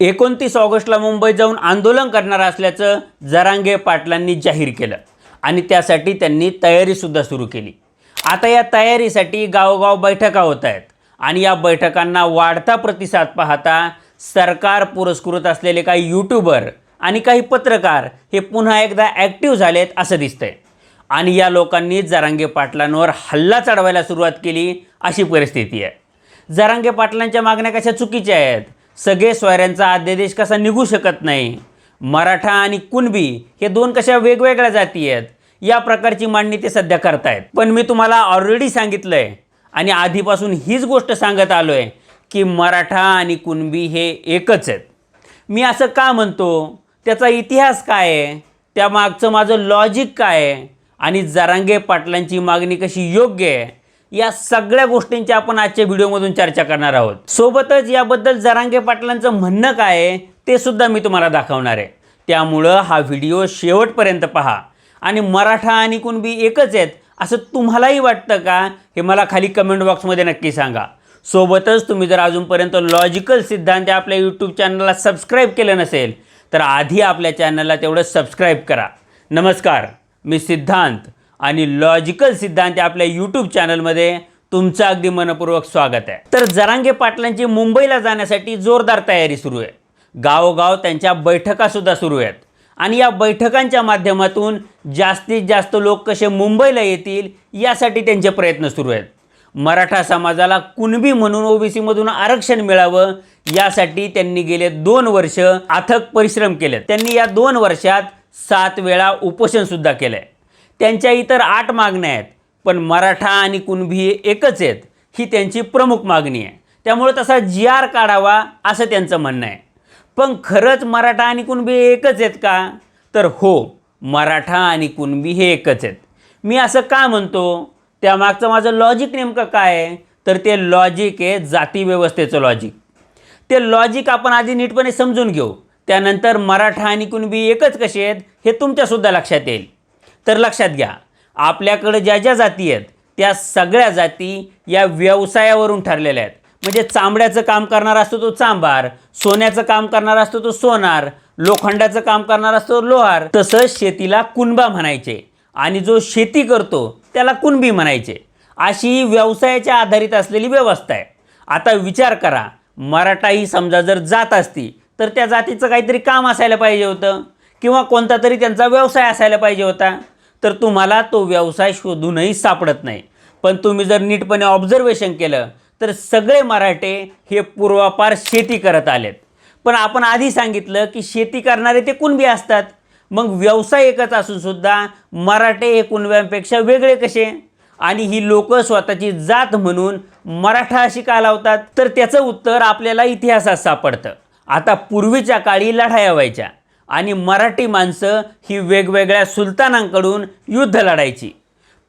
एकोणतीस ऑगस्टला मुंबईत जाऊन आंदोलन करणार असल्याचं जरांगे पाटलांनी जाहीर केलं आणि त्यासाठी त्यांनी तयारीसुद्धा सुरू केली. आता या तयारीसाठी गावोगाव बैठका होत आहेत आणि या बैठकांना वाढता प्रतिसाद पाहता सरकार पुरस्कृत असलेले काही यूट्यूबर आणि काही पत्रकार हे पुन्हा एकदा ॲक्टिव्ह झालेत असं दिसतंय. आणि या लोकांनी जरांगे पाटलांवर हल्ला चढवायला सुरुवात केली अशी परिस्थिती आहे. जरांगे पाटलांच्या मागण्या कशा चुकीच्या आहेत? सगळे सोयऱ्यांचा आद्यदेश कसा निघू शकत नाही? मराठा आणि कुणबी हे दोन कशा वेगवेगळ्या जाती आहेत? या प्रकारची मांडणी ते सध्या करतायत. पण मी तुम्हाला ऑलरेडी सांगितलं आहे आणि आधीपासून हीच गोष्ट सांगत आलो आहे की मराठा आणि कुणबी हे एकच आहेत. मी असं का म्हणतो? त्याचा इतिहास काय आहे? त्यामागचं माझं लॉजिक काय आहे? आणि जरांगे पाटलांची मागणी कशी योग्य आहे? या सगळ्या गोष्टींची आपण आजच्या व्हिडिओमधून चर्चा करणार आहोत. सोबतच याबद्दल जरांगे पाटलांचं म्हणणं काय आहे ते सुद्धा मी तुम्हाला दाखवणार आहे. त्यामुळं हा व्हिडिओ शेवटपर्यंत पहा. आणि मराठा आणि कुणबी एकच आहेत असं तुम्हालाही वाटतं का? हे मला खाली कमेंट बॉक्समध्ये नक्की सांगा. सोबतच तुम्ही जर अजूनपर्यंत लॉजिकल सिद्धांत आपल्या यूट्यूब चॅनलला सबस्क्राईब केलं नसेल तर आधी आपल्या चॅनलला तेवढं सबस्क्राईब करा. नमस्कार मी सिद्धांत. आणि लॉजिकल सिद्धांत आपल्या यूट्यूब चॅनलमध्ये तुमचं अगदी मनपूर्वक स्वागत आहे. तर जरांगे पाटलांची मुंबईला जाण्यासाठी जोरदार तयारी सुरू आहे. गावोगाव त्यांच्या बैठकासुद्धा सुरू आहेत. आणि या बैठकांच्या माध्यमातून जास्तीत जास्त लोक कसे मुंबईला येतील यासाठी त्यांचे प्रयत्न सुरू आहेत. मराठा समाजाला कुणबी म्हणून ओबीसीमधून आरक्षण मिळावं यासाठी त्यांनी गेले दोन वर्ष अथक परिश्रम केले त्यांनी या दोन वर्षात सात वेळा उपोषणसुद्धा केलं आहे त्यांच्या इतर आठ मागण्या आहेत. पण मराठा आणि कुणबी एकच आहेत. ही त्यांची प्रमुख मागणी आहे. त्यामुळे तसा जी आर काढावा असं त्यांचं म्हणणं आहे. पण खरंच मराठा आणि कुणबी एकच आहेत का? तर हो मराठा आणि कुणबी हे एकच आहेत. मी असं का म्हणतो? त्यामागचं माझं लॉजिक नेमकं काय आहे? तर ते लॉजिक आहे जाती व्यवस्थेचं लॉजिक ते लॉजिक आपण आधी नीटपणे समजून घेऊ. त्यानंतर मराठा आणि कुणबी एकच कसे आहेत हे तुमच्यासुद्धा लक्षात येईल. तर लक्षात घ्या आपल्याकडं ज्या ज्या जाती आहेत त्या सगळ्या जाती या व्यवसायावरून ठरलेल्या आहेत. म्हणजे चांबड्याचं काम करणारा असतो तो चांबार सोन्याचं काम करणारा असतो तो सोनार लोखंडाचं काम करणारा असतो लोहार. तसंच शेतीला कुणबा म्हणायचे आणि जो शेती करतो त्याला कुणबी म्हणायचे. अशी व्यवसायाच्या आधारित असलेली व्यवस्था आहे. आता विचार करा मराठा ही समजा जर जात असती तर त्या जातीचं काहीतरी काम असायला पाहिजे होतं किंवा कोणता तरी त्यांचा व्यवसाय असायला पाहिजे होता. तर तुम्हाला तो व्यवसाय शोधूनही सापडत नाही. पण तुम्ही जर नीटपणे ऑब्झर्वेशन केलं तर सगळे मराठे हे पूर्वापार शेती करत आलेत. पण आपण आधी सांगितलं की शेती करणारे ते कुणबी असतात? मग व्यवसाय एकच असून सुद्धा मराठे हे कुणब्यांपेक्षा वेगळे कसे? आणि ही लोक स्वतःची जात म्हणून मराठा अशी का लावतात? तर त्याचं उत्तर आपल्याला इतिहासात सापडतं. आता पूर्वीच्या काळी लढाया व्हायच्या. आणि मराठी माणसं ही वेगवेगळ्या सुलतानांकडून युद्ध लढायची.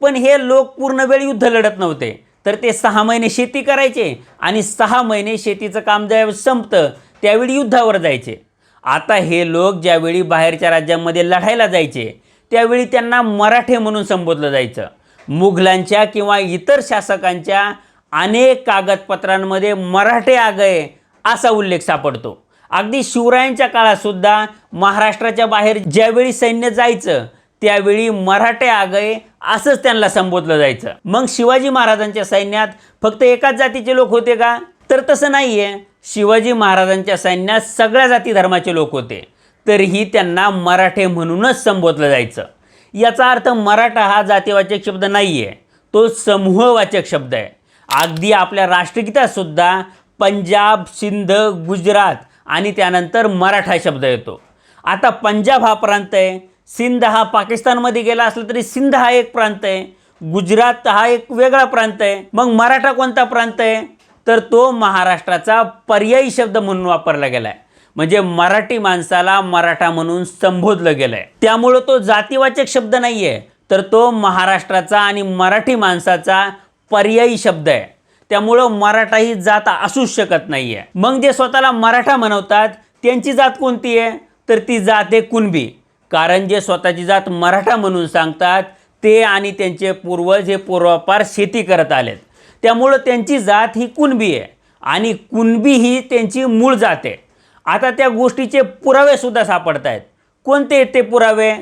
पण हे लोक पूर्ण वेळ युद्ध लढत नव्हते. तर ते सहा महिने शेती करायचे आणि सहा महिने शेतीचं काम ज्यावेळी संपतं त्यावेळी युद्धावर जायचे. आता हे लोक ज्यावेळी बाहेरच्या राज्यांमध्ये लढायला जायचे त्यावेळी त्यांना मराठे म्हणून संबोधलं जायचं. मुघलांच्या किंवा इतर शासकांच्या अनेक कागदपत्रांमध्ये मराठे आगये असा उल्लेख सापडतो. अगदी शिवरायांच्या काळातसुद्धा महाराष्ट्राच्या बाहेर ज्यावेळी सैन्य जायचं त्यावेळी मराठे आगय असंच त्यांना संबोधलं जायचं. मग शिवाजी महाराजांच्या सैन्यात फक्त एकाच जातीचे लोक होते का? तर तसं नाही आहे शिवाजी महाराजांच्या सैन्यात सगळ्या जाती धर्माचे लोक होते. तरीही त्यांना मराठे म्हणूनच संबोधलं जायचं. याचा अर्थ मराठा हा जातीवाचक शब्द नाही आहे तो समूहवाचक शब्द आहे. अगदी आपल्या राष्ट्रगीतातसुद्धा पंजाब सिंध गुजरात आणि त्यानंतर मराठा शब्द येतो. आता पंजाब हा प्रांत आहे सिंध हा पाकिस्तानमध्ये गेला असला तरी सिंध हा एक प्रांत आहे गुजरात हा एक वेगळा प्रांत आहे. मग मराठा कोणता प्रांत आहे? तर तो महाराष्ट्राचा पर्यायी शब्द म्हणून वापरला गेला आहे म्हणजे मराठी माणसाला मराठा म्हणून संबोधलं गेलं आहे त्यामुळं तो जातीवाचक शब्द नाही आहे तर तो महाराष्ट्राचा आणि मराठी माणसाचा पर्यायी शब्द आहे. त्यामुळं मराठा ही जात असूच शकत नाही आहे मग जे स्वतःला मराठा म्हणवतात त्यांची जात कोणती आहे? तर ती जात आहे कुणबी. कारण जे स्वतःची जात मराठा म्हणून सांगतात ते आणि त्यांचे पूर्वज हे पूर्वापार शेती करत आलेत. त्यामुळं त्यांची जात ही कुणबी आहे आणि कुणबी ही त्यांची मूळ जात आहे. आता त्या गोष्टीचे पुरावेसुद्धा सापडत आहेत कोणते आहेत ते पुरावे?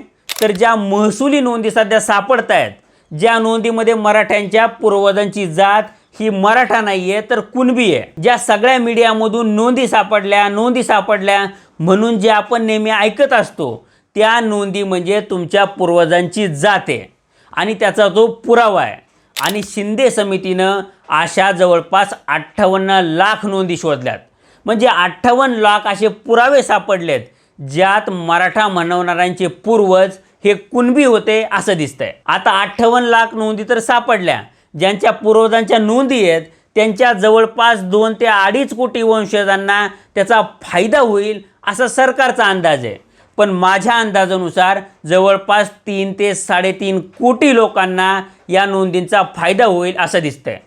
तर ज्या महसुली नोंदी सध्या सापडत आहेत ज्या नोंदीमध्ये मराठ्यांच्या पूर्वजांची जात ही मराठा नाही आहे तर कुणबी आहे? ज्या सगळ्या मीडियामधून नोंदी सापडल्या नोंदी सापडल्या म्हणून जे आपण नेहमी ऐकत असतो त्या नोंदी म्हणजे तुमच्या पूर्वजांची जात आहे. आणि त्याचा जो पुरावा आहे. आणि शिंदे समितीनं अशा जवळपास अठ्ठावन्न लाख नोंदी शोधल्यात. म्हणजे अठ्ठावन्न लाख असे पुरावे सापडलेत ज्यात मराठा म्हणवणाऱ्यांचे पूर्वज हे कुणबी होते असं दिसतंय. आता अठ्ठावन्न लाख नोंदी तर सापडल्या ज्यांच्या पूर्वजांच्या नोंदी आहेत त्यांच्या जवळपास दोन ते अडीच कोटी वंशजांना त्याचा फायदा होईल असा सरकारचा अंदाज आहे. पण माझ्या अंदाजानुसार जवळपास तीन ते साडेतीन कोटी लोकांना या नोंदींचा फायदा होईल असं दिसतंय.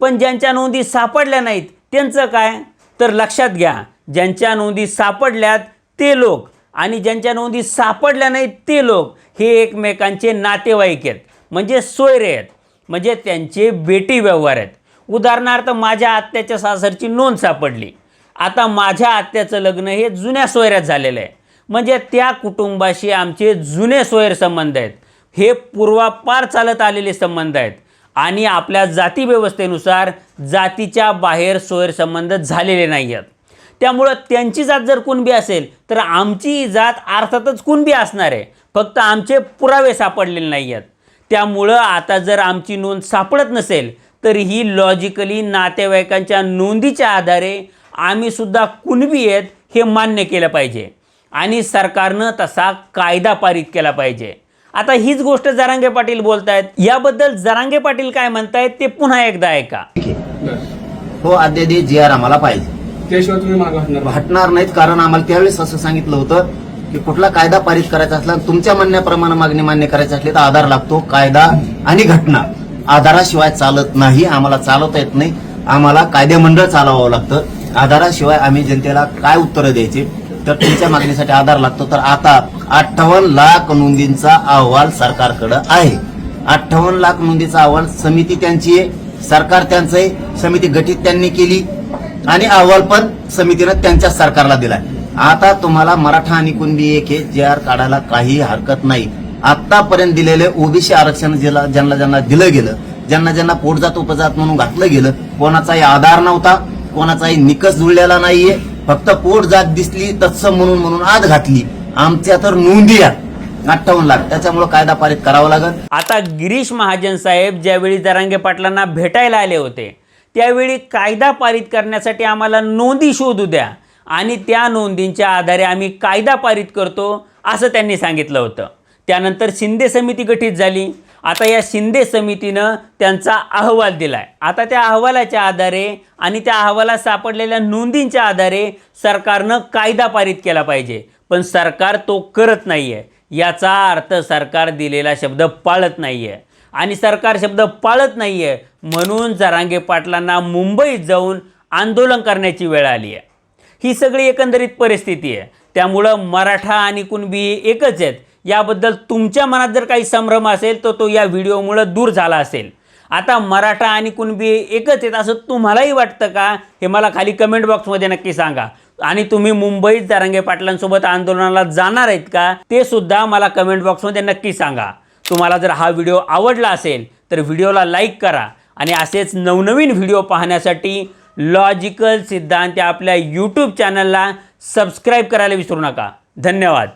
पण ज्यांच्या नोंदी सापडल्या नाहीत त्यांचं काय? तर लक्षात घ्या ज्यांच्या नोंदी सापडल्यात ते लोक आणि ज्यांच्या नोंदी सापडल्या नाहीत ते लोक हे एकमेकांचे नातेवाईक आहेत म्हणजे सोयरे आहेत. म्हणजे त्यांचे बेटी व्यवहार आहेत. उदाहरणार्थ माझ्या आत्याच्या सासरची नोंद सापडली. आता माझ्या आत्याचं लग्न हे जुन्या सोयऱ्यात झालेलं आहे. म्हणजे त्या कुटुंबाशी आमचे जुने सोयर संबंध आहेत. हे पूर्वापार चालत आलेले संबंध आहेत. आणि आपल्या जातीव्यवस्थेनुसार जातीच्या बाहेर सोयर संबंध झालेले नाही आहेत. त्यामुळं त्यांची जात जर कुणबी असेल तर आमची जात अर्थातच कुणबी असणार आहे. फक्त आमचे पुरावे सापडलेले नाही आहेत. त्यामुळं आता जर आमची नोंद सापडत नसेल तर ही लॉजिकली नातेवाईकांच्या नोंदीच्या आधारे आम्हीसुद्धा कुणबी आहेत हे मान्य केलं पाहिजे. आणि सरकारनं तसा कायदा पारित केला पाहिजे. आता हीच गोष्ट जरांगे पाटील बोलतायत. याबद्दल जरांगे पाटील काय म्हणतायत ते पुन्हा एकदा ऐका. हो अद्यादेश जी आर आम्हाला पाहिजे. त्याशिवाय तुम्ही मागे हटणार नाही. हटणार नाहीत कारण आम्हाला त्यावेळेस असं सांगितलं होतं की कुठला कायदा पारित करायचा असला तुमच्या म्हणण्याप्रमाणे मागणी मान्य करायची असली तर आधार लागतो कायदा आणि घटना. आधाराशिवाय चालत नाही आम्हाला चालवता येत नाही आम्हाला कायदेमंडळ चालवावं लागतं. आधाराशिवाय आम्ही जनतेला काय उत्तरं द्यायची? तर तुमच्या मागणीसाठी आधार लागतो. तर आता अठ्ठावन्न लाख नोंदींचा अहवाल सरकारकडे आहे. अठ्ठावन्न लाख नोंदीचा अहवाल समिती त्यांची आहे. सरकार त्यांचं आहे समिती गठीत त्यांनी केली. आणि अहवाल पण समितीनं त्यांच्या सरकारला दिलाय. आता तुम्हाला मराठा आणि कुणबी एक हे जे आर काढायला काही हरकत नाही. आतापर्यंत दिलेले ओबीसी आरक्षण ज्याला ज्यांना ज्यांना दिलं गेलं ज्यांना ज्यांना पोटजात उपजात म्हणून घातलं गेलं कोणाचाही आधार नव्हता कोणाचाही निकष जुळलेला नाहीये. फक्त पोट जात दिसली तत्सम म्हणून म्हणून आत घातली. आमच्या तर नोंदी अठ्ठावन्न लाख. त्याच्यामुळे कायदा पारित करावा लागेल. आता गिरीश महाजन साहेब ज्यावेळी जरांगे पाटलांना भेटायला आले होते त्यावेळी कायदा पारित करण्यासाठी आम्हाला नोंदी शोधू द्या. आणि त्या नोंदींच्या आधारे आम्ही कायदा पारित करतो असं त्यांनी सांगितलं होतं. त्यानंतर शिंदे समिती गठीत झाली. आता या शिंदे समितीनं त्यांचा अहवाल दिलाय. आता त्या अहवालाच्या आधारे आणि त्या अहवालात सापडलेल्या नोंदींच्या आधारे सरकारनं कायदा पारित केला पाहिजे. पण सरकार तो करत नाही आहे याचा अर्थ सरकार दिलेला शब्द पाळत नाही आहे आणि सरकार शब्द पाळत नाही आहे म्हणून जरांगे पाटलांना मुंबईत जाऊन आंदोलन करण्याची वेळ आली आहे ही सगळी एकंदरीत परिस्थिती आहे. त्यामुळं मराठा आणि कुणबी एकच आहेत. याबद्दल तुमच्या मनात जर काही संभ्रम असेल तर तो या व्हिडिओमुळं दूर झाला असेल. आता मराठा आणि कुणबी एकच आहेत असं तुम्हालाही वाटतं का? हे मला खाली कमेंट बॉक्समध्ये नक्की सांगा. आणि तुम्ही मुंबईत जारांगे पाटलांसोबत आंदोलनाला जाणार आहेत का? ते सुद्धा मला कमेंट बॉक्समध्ये नक्की सांगा. तुम्हाला जर हा व्हिडिओ आवडला असेल तर व्हिडिओला लाईक करा. आणि असेच नवनवीन व्हिडिओ पाहण्यासाठी लॉजिकल सिद्धांत या आपल्या यूट्यूब चॅनलला सबस्क्राईब करायला विसरू नका. धन्यवाद.